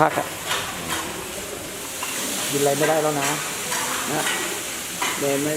พักอะกินอะไรไม่ได้แล้วนะนะเดินไม่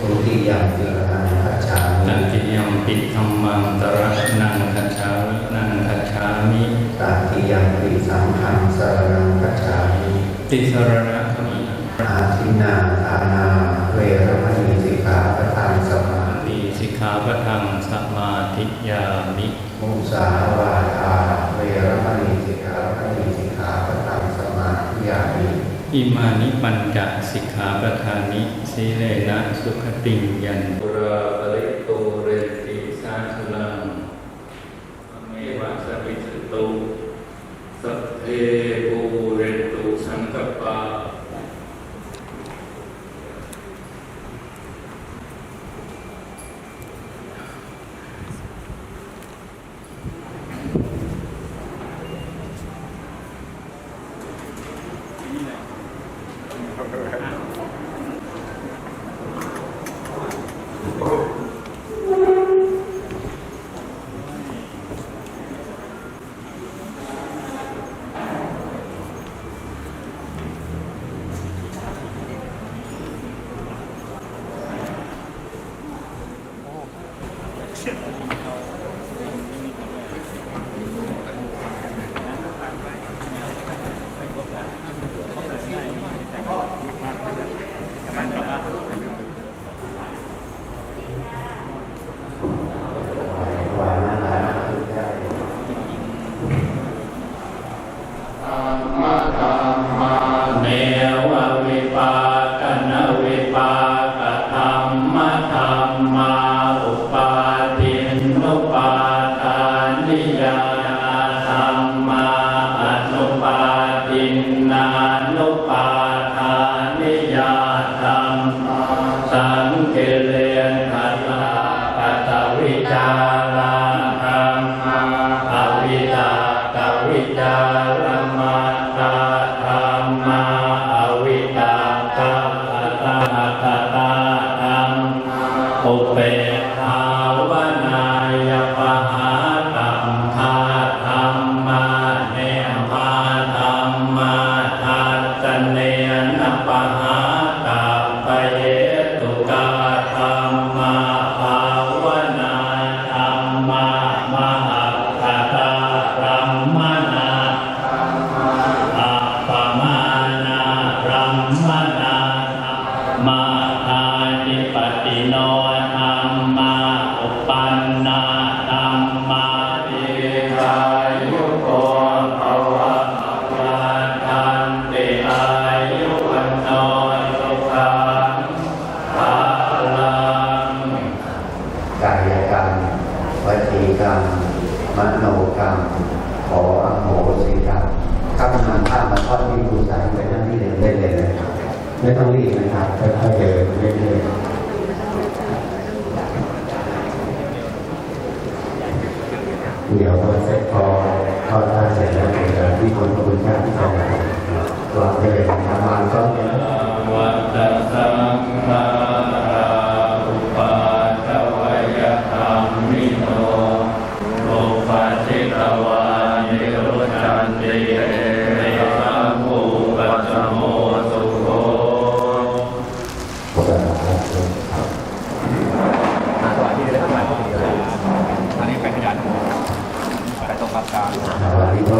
ทุติยมปินังคัจฉามิตันติยมปิธรรมังตระนังคัจฉานังคัจฉามิตันติยมปิสังขังสรนังคัจฉามิติสรณะขมิอาทินาทานาเวรมณีสิกขาปะทังสมาธิสิกขาปะทังสมาธิยามิมุสาวาทาเวรมณีสิกขาปะณีสิกขาปทังสมาธิยามิอิมานิปัญจสิกขาปะทานิ สีเลนะสุขติยันตุราปริตุ รมมโนกรรม ขออโหสิกรรมข้าพนันข้ามาทอดที่บูชาไปหน้าที่เดิมได้เลยนะครับไม่ต้องรีบนะครับค่อยๆเดินเรื่อยๆเดี๋ยวพอเสร็จพอทอดผ้าเสร็จแล้วเดี๋ยวที่คนพระคุณเจ้าที่ทำงานวางไปเลยนะครับวางก็ วันนี้ก็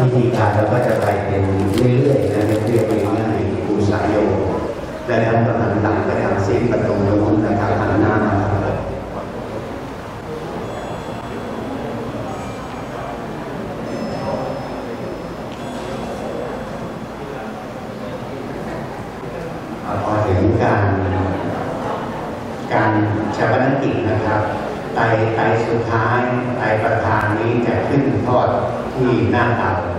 พิธีการเราก็จะไปเป็นเรื่อยๆนะเรียบง่ายๆบูชาโยและแล้วตอนหลังก็จะเสียงประตูนะครับหันหน้า cantada.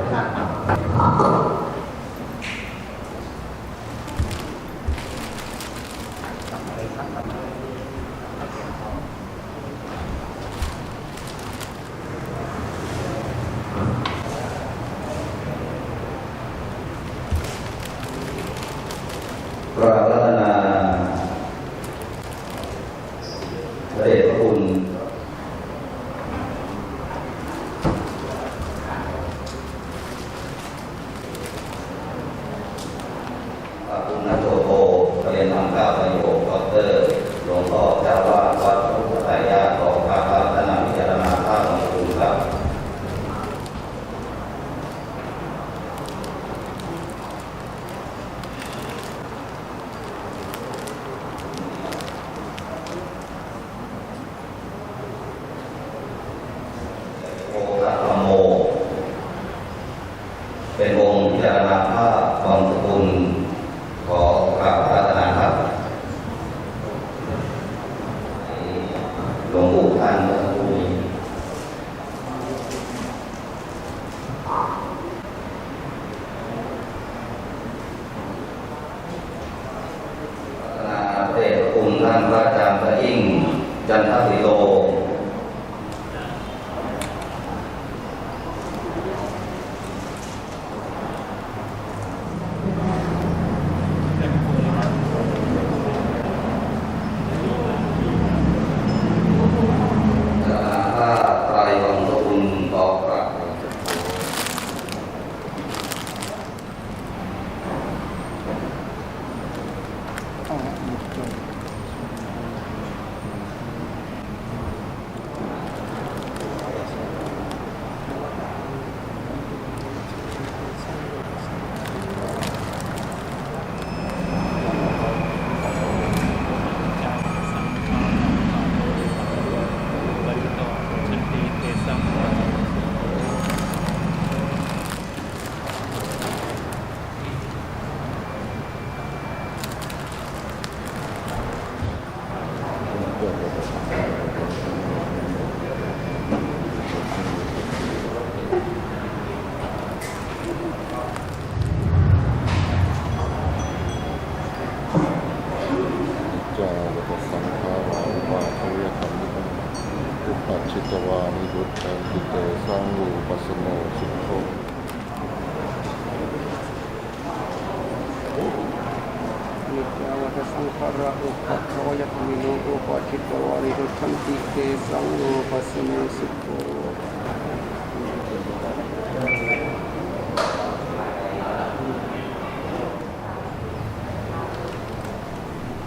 ระอุปัฏฐวยธรรมิโนอุปจิตวาริหุทันติเตสังโนปัสสโนสุโข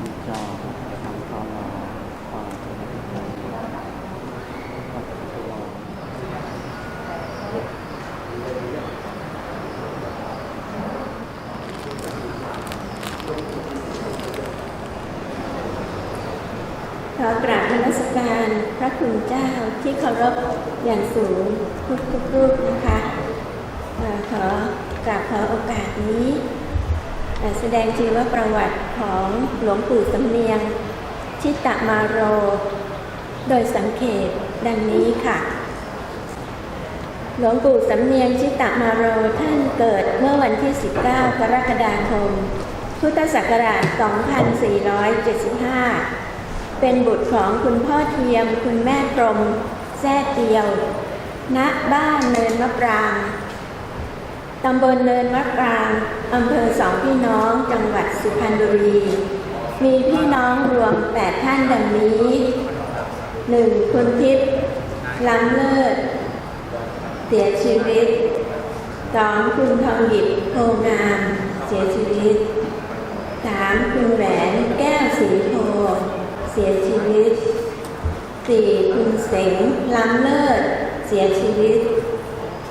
นิจาวัฏสังขาระอุปาทวยธรรมิโนอุปาทิตวาริ ขอกราบนมัสการพระคุณเจ้าที่เคารพอย่างสูงทุกทุกๆรูปนะคะขอกราบขอโอกาสนี้ แสดงชีวประวัติของหลวงปู่สำเนียง ชิตตมาโร โดยสังเขตดังนี้ค่ะ หลวงปู่สำเนียงชิตตมาโรท่านเกิดเมื่อวันที่ 19 กรกฎาคม พุทธศักราช 2475 เป็นบุตรของคุณพ่อเทียม คุณแม่กรมแท้เตียว ณ บ้านเนินมะปรางตำบลเนินมะปรางอำเภอสองพี่น้อง จังหวัดสุพรรณบุรี มีพี่น้องรวม8ท่านดังนี้ 1. คุณทิพย์ล้ำเลิศ เสียชีวิต 2. คุณทองหยิบโพงามเสียชีวิตสามคุณแหวนแก้วสีโพ เสียชีวิตสี่คุณเสงล้ำเลิศ เสียชีวิต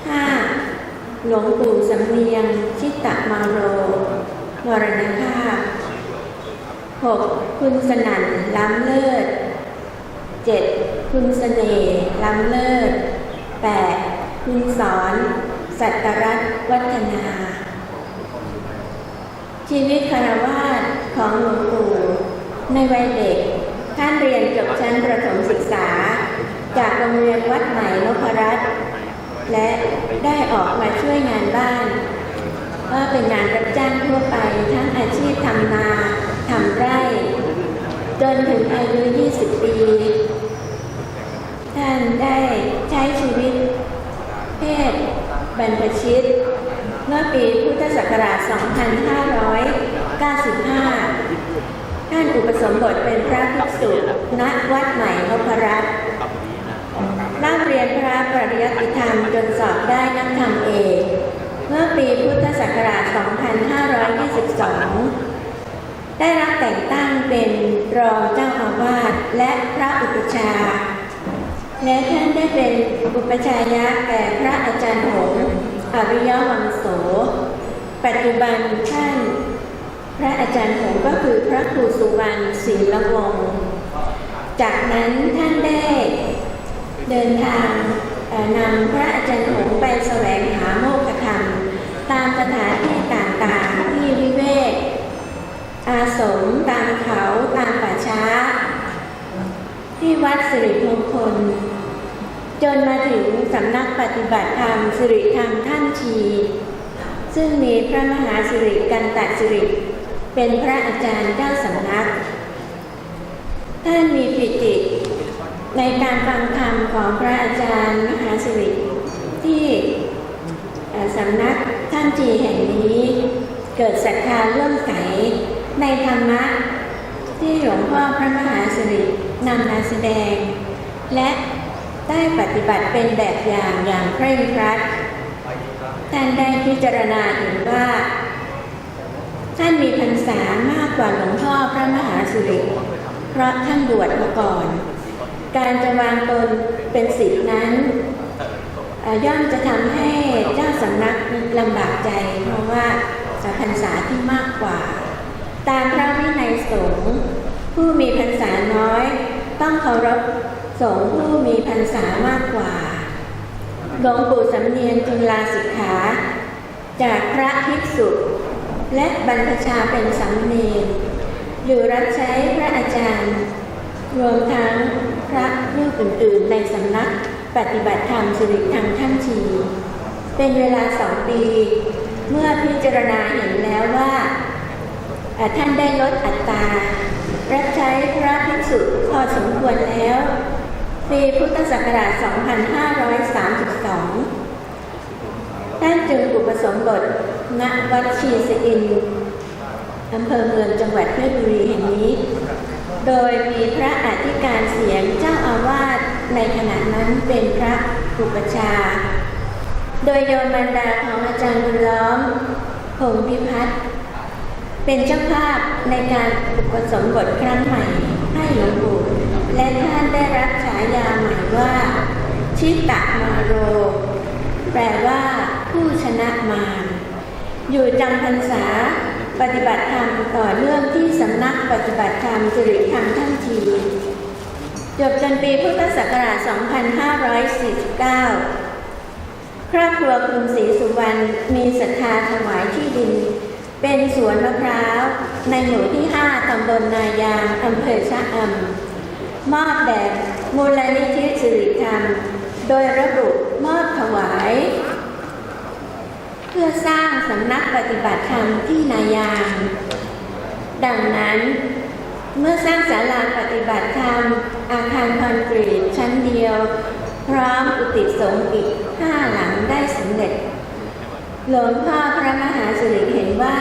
ห้าหลวงปู่สำเนียง ชิตตะมาโรมรณภาพหกคุณสนั่นล้ำเลิศเจ็ดคุณเสน่ห์ล้ำเลิศแปดคุณสอน สัตรัตวัฒนา ชีวิตคารวาสของหลวงปู่ในวัยเด็ก ท่านเรียนจบชั้นประถมศึกษา จากโรงเรียนวัดใหม่นพรัตน์และได้ออกมาช่วยงานบ้านว่าเป็นงานรับจ้างทั่วไปทั้งอาชีพทำนาทำไร่ จนถึงอายุ 20 ปี ท่านได้ใช้ชีวิต เพศบรรพชิต เมื่อปีพุทธศักราช 2595 ท่านอุปสมบทเป็นพระภิกษุณวัดใหม่นพรัตน์ร่ำเรียนพระปริยัติธรรมจนสอบได้นักธรรมเอกเมื่อปีพุทธศักราช 2522 ได้รับแต่งตั้งเป็นรองเจ้าอาวาสและพระอุปชฌาย์และท่านได้เป็นอุปชายะแก่พระอาจารย์หงอริยวังโส ปัจจุบันท่าน พระอาจารย์หงส์ก็คือพระครูสุวรรณศีลวงศ์จากนั้นท่านได้เดินทางนำพระอาจารย์หงไปแสวงหาโมกขธรรม ตามสถานที่ต่างๆที่วิเวก อาสมตามเขาตามป่าช้า ที่วัดสิริมงคล จนมาถึงสำนักปฏิบัติธรรมสิริธรรมท่านชี ซึ่งมีพระมหาสิริกันตสิริ เป็นพระอาจารย์เจ้าสำนัก ท่านมีปิติ ในการฟังธรรมของพระอาจารย์มหาสิริที่สำนักท่านจีแห่งนี้ เกิดศรัทธาเลื่อมใสในธรรมะที่หลวงพ่อพระมหาสิรินำมาแสดง และได้ปฏิบัติเป็นแบบอย่างอย่างเคร่งครัดท่านได้พิจารณาเห็นว่า ท่านมีพรรษามากกว่าหลวงพ่อพระมหาสิริเพราะท่านบวชมาก่อน การจะวางตนเป็นศิษย์นั้นย่อมจะทำให้เจ้าสำนักลำบากใจ เพราะว่าพรรษาที่มากกว่า ตามพระวินัยสงฆ์ผู้มีพรรษาน้อย ต้องเคารพสงฆ์ผู้มีพรรษามากกว่าหลวงปู่สำเนียนจึงลาสิกขา จากพระภิกษุ และบรรพชาเป็นสำเนียนอยู่รับใช้พระอาจารย์ รวมทั้งพระรูปอื่นๆ ในสำนักปฏิบัติธรรมสิริธรรมท่านชี เป็นเวลาสองปี เมื่อพิจารณาเห็นแล้วว่าท่านได้ลดอัตรารับใช้พระภิกษุพอสมควรแล้วปีพุทธศักราช 2532 ท่านจึงอุปสมบท ณวัดชีสอินอำเภอเมืองจังหวัดเพชรบุรีแห่งนี้ โดยมีพระอธิการเสียงเจ้าอาวาสในขณะนั้นเป็นพระอุปชา โดยโยมบรรดาของอาจารย์บุญล้อมพงพิพัฒน์เป็นเจ้าภาพในการอุปสมบทครั้งใหม่ให้หลวงปู่และท่านได้รับฉายาใหม่ว่า ชิตะมาโร แปลว่าผู้ชนะมาร อยู่จำพรรษาปฏิบัติธรรมต่อเนื่องที่สำนักปฏิบัติธรรมสิริธรรมท่านทีจบจนปีพุทธศักราช 2549 ครอบครัวคุณศรีสุวรรณมีศรัทธาถวายที่ดิน เป็นสวนมะพร้าว ในหมู่ที่ 5 ตำบลนายางอำเภอชะอำมอบแด่มูลนิธิสิริธรรม โดยระบุมอบถวาย เพื่อสร้างสำนักปฏิบัติธรรมที่นายาง ดังนั้น เมื่อสร้างศาลาปฏิบัติธรรม อาคารคอนกรีตชั้นเดียว พร้อมกุฏิสงฆ์อีกห้าหลังได้สำเร็จ หลวงพ่อพระมหาสิริเห็นว่า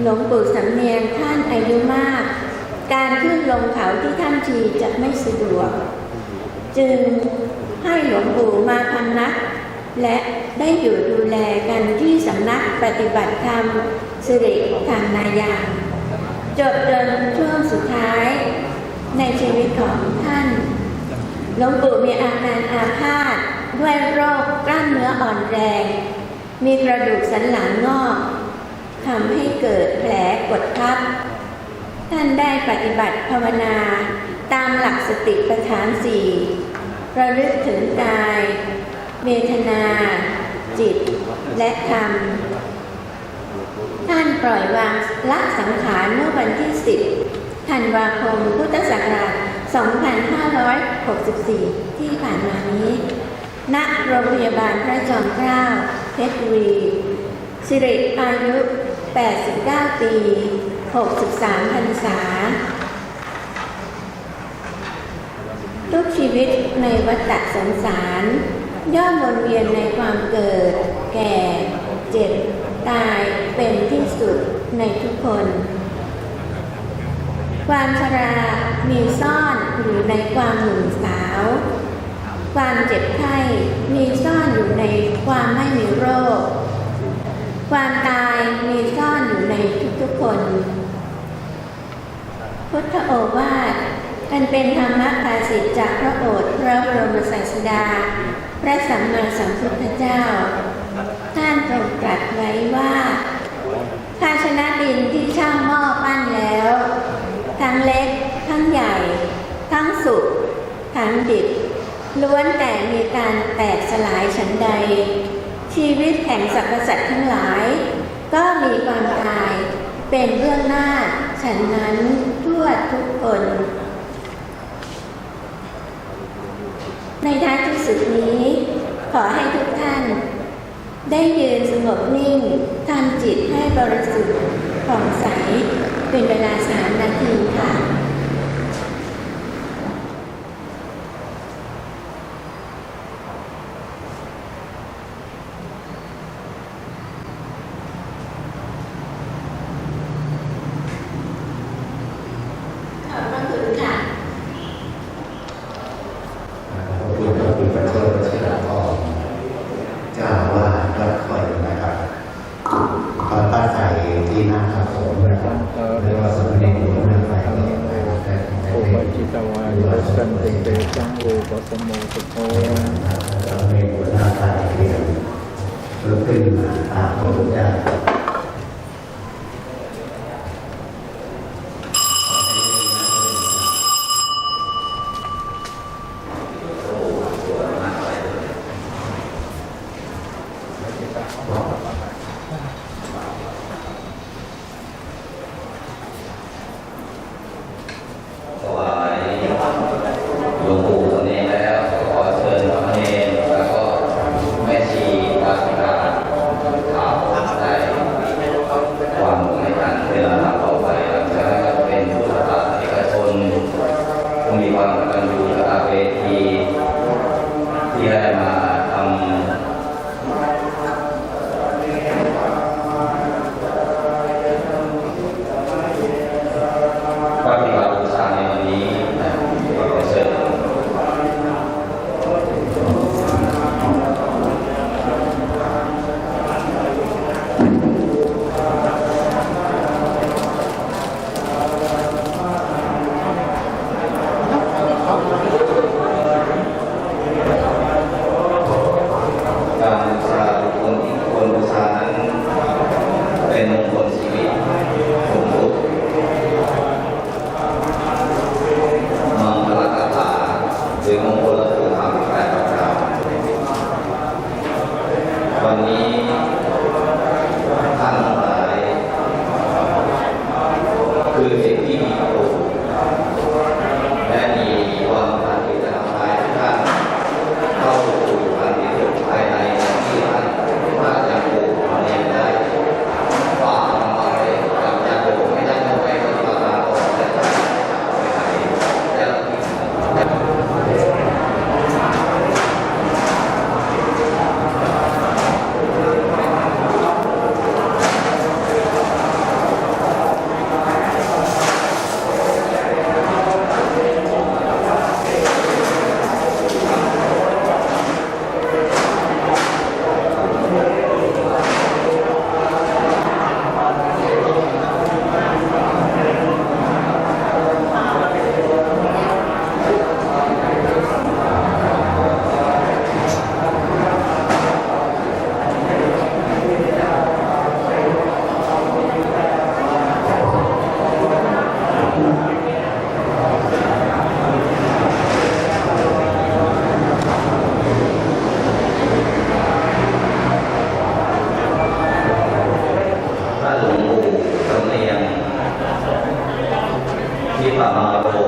หลวงปู่สำเนียงท่านอายุมาก การขึ้นลงเขาที่ท่านทีจะไม่สะดวก จึงให้หลวงปู่มาพำนัก และได้อยู่ดูแลกันที่สำนักปฏิบัติธรรมสิริธรรมนายางจบจนช่วงสุดท้ายในชีวิตของท่านหลวงปู่มีอาการอาพาธด้วยโรคกล้ามเนื้ออ่อนแรง มีกระดูกสันหลังงอกทำให้เกิดแผลกดทับ ท่านได้ปฏิบัติภาวนาตามหลักสติปัฏฐานสี่ระลึกถึงกาย เวทนา จิต และธรรม ท่านปล่อยวางละสังขารเมื่อวันที่ 10 ธันวาคม พุทธศักราช 2564 ที่ผ่านมานี้ ณ โรงพยาบาลพระจอมเกล้า เพชรบุรี สิริอายุ 89 ปี 63พรรษาทุกชีวิตในวัฏสงสาร ย่อมวนเวียนในความเกิด แก่ เจ็บ ตายเป็นที่สุดในทุกคน ความชรามีซ่อนอยู่ในความหนุ่มสาว ความเจ็บไข้มีซ่อนอยู่ในความไม่มีโรค ความตายมีซ่อนอยู่ในทุกๆคน พุทธโอวาท อันเป็นธรรมภาสิทธิจากพระโอษฐ์พระบรมศาสดา พระสัมมาสัมพุทธเจ้า ท่านทรงตรัสไว้ว่า ภาชนะดินที่ช่างหม้อปั้นแล้ว ทั้งเล็ก ทั้งใหญ่ ทั้งสุกทั้งดิบ ล้วนแต่มีการแตกสลายฉันใด ชีวิตแห่งสรรพสัตว์ทั้งหลาย ก็มีความตายเป็นเรื่องหน้าฉันนั้นทั่วทุกคน ในท้ายที่สุดนี้ ขอให้ทุกท่าน ได้ยืนสงบนิ่งทำจิตให้บริสุทธิ์ผ่องใสเป็นเวลาสามนาทีค่ะ ขอบพระคุณค่ะ ขอบคุณพระคุณประเทศวชิรพรเจ้าอาว่าสวัดคอยนะครับตอนป้าใส่ที่หน้าพระสงฆ์นะครับเรียกว่าสมเด็จหลวงพ่อไฟเนี่ยนะครับ โอปัจิตวายุสันติเตสัง โสโมสุโธเราในหัวหน้าตาเรียนลุกขึ้นมาตามพระพุทธเจ้า ที่ปา